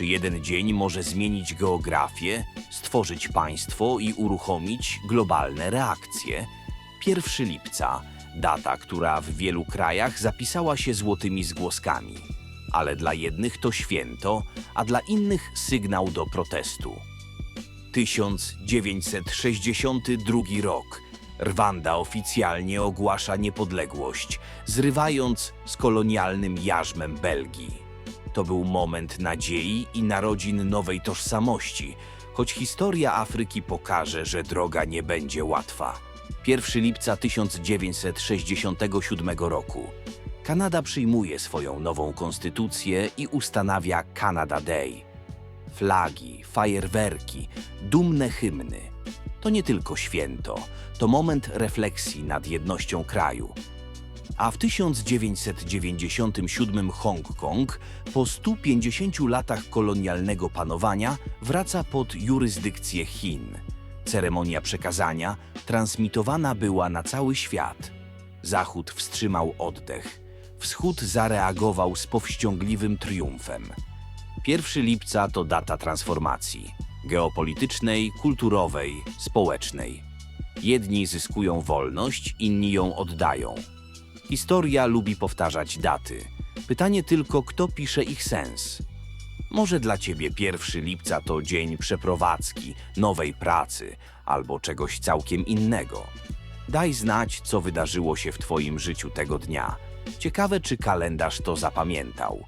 Czy jeden dzień może zmienić geografię, stworzyć państwo i uruchomić globalne reakcje? 1 lipca, data, która w wielu krajach zapisała się złotymi zgłoskami. Ale dla jednych to święto, a dla innych sygnał do protestu. 1962 rok. Rwanda oficjalnie ogłasza niepodległość, zrywając z kolonialnym jarzmem Belgii. To był moment nadziei i narodzin nowej tożsamości, choć historia Afryki pokaże, że droga nie będzie łatwa. 1 lipca 1967 roku. Kanada przyjmuje swoją nową konstytucję i ustanawia Canada Day. Flagi, fajerwerki, dumne hymny. To nie tylko święto, to moment refleksji nad jednością kraju. A w 1997 Hongkong, po 150 latach kolonialnego panowania, wraca pod jurysdykcję Chin. Ceremonia przekazania transmitowana była na cały świat. Zachód wstrzymał oddech. Wschód zareagował z powściągliwym triumfem. 1 lipca to data transformacji geopolitycznej, kulturowej, społecznej. Jedni zyskują wolność, inni ją oddają. Historia lubi powtarzać daty. Pytanie tylko, kto pisze ich sens. Może dla ciebie 1 lipca to dzień przeprowadzki, nowej pracy albo czegoś całkiem innego. Daj znać, co wydarzyło się w twoim życiu tego dnia. Ciekawe, czy kalendarz to zapamiętał.